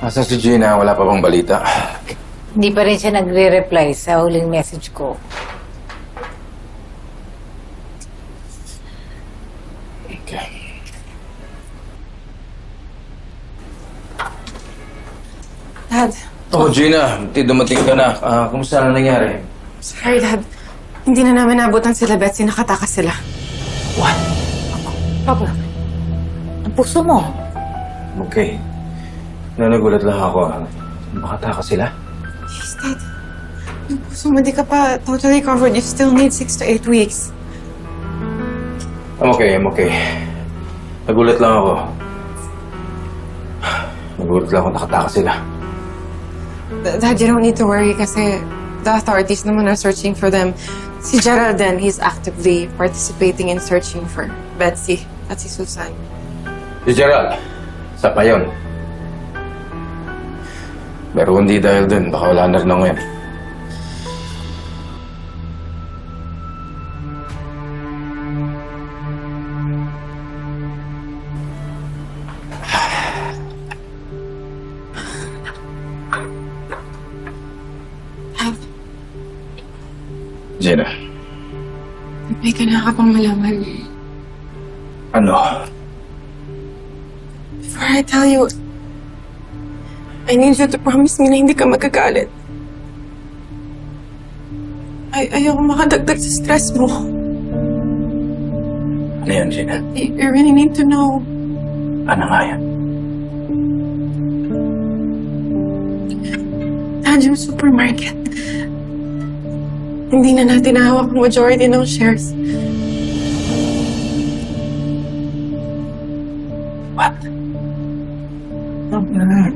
Asan si Gina? Wala pa bang balita? Hindi pa rin siya nagre-reply sa huling message ko. Okay. Dad, Oh, Gina, hindi dumating ka na. Ah, kumusta na nangyari? sorry, Dad. Hindi na namin nabutan sila, Betsy. Nakatakas sila. What? Papa, ang puso mo. Okay. Nanagulat lang ako. ah. Makataka sila? Yes, Dad. Yung puso mo, di ka pa totally covered. You still need six to eight weeks. I'm okay, I'm okay. Nagulat lang ako. Nagulat lang ako nakataka sila. D- Dad, you don't need to worry kasi the authorities naman are searching for them. Si Gerald din, he's actively participating in searching for Betsy at si Susan. Si Gerald, sa payon. Pero hindi dahil dun, baka wala na rin ako yan. Gina, May kailangan ka pang malaman. ano? Before I tell you, I need you to promise me na hindi ka magagalit. Ay ayoko makadagdag sa stress mo. Ano yan, Gina? You, you really need to know. Ano nga yan? Dad, yung supermarket. Hindi na natin hawak ang majority ng shares. What? Ano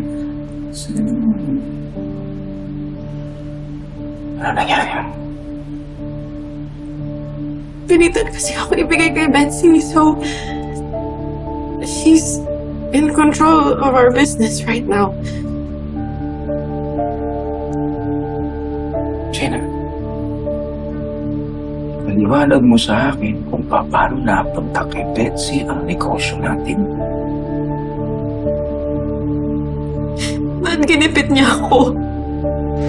Ano nangyari? Pinitan kasi ako ibigay kay Betsy, so... She's in control of our business right now. Gina, maliwanag mo sa akin kung paano napunta kay Betsy ang negosyo natin. Dad, ginipit niya ako.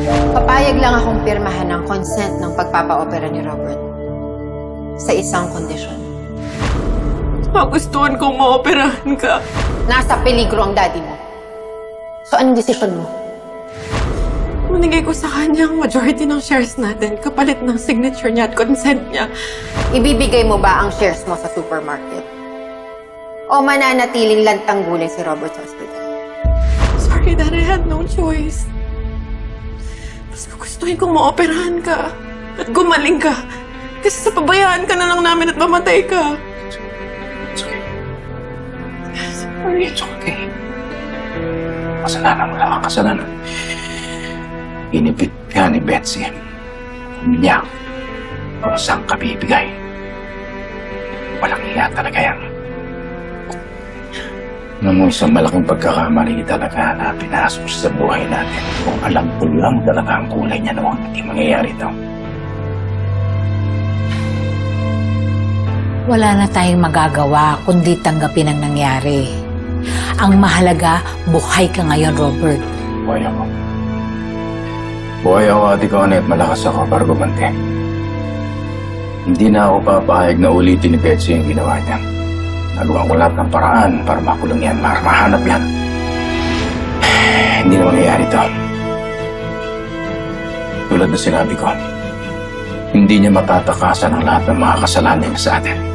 Papayag lang akong pirmahan ng consent ng pagpapa-opera ni Robert. Sa isang kondisyon. Magustuhan kong maoperahan ka. Nasa peligro ang daddy mo. So, anong desisyon mo? Manigay ko sa kanya ang majority ng shares natin kapalit ng signature niya at consent niya. Ibibigay mo ba ang shares mo sa supermarket? O mananatiling lantang gulay si Robert sa hospital? Sorry that I had no choice. Mas gugustuhin kong maoperahan ka at gumaling ka. Kasi sa pabayaan ka na lang namin at mamatay ka. It's okay. Sorry. It's okay. Kasalanan mo lang ang kasalanan. Inipit ka ni Betsy. Umiyak. Kung saan ka bibigay. Walang iya talaga yan. Alam mo, isang malaking pagkakamali talaga na pinasok sa buhay natin. Kung alam ko lang talaga ang kulay niya noon, hindi mangyayari ito. Wala na tayong magagawa kundi tanggapin ang nangyari. Ang mahalaga, buhay ka ngayon, Robert. Buhay ako. Buhay ako, Ate Connie, at malakas ako para gumante. Hindi na ako papayag na ulitin ni Betsy yung ginawa niya. Nagawa ko lahat ng paraan para makulong yan, para mahanap yan. Hindi na mangyayari ito. Tulad na sinabi ko, hindi niya matatakasan ang lahat ng mga kasalanan sa atin.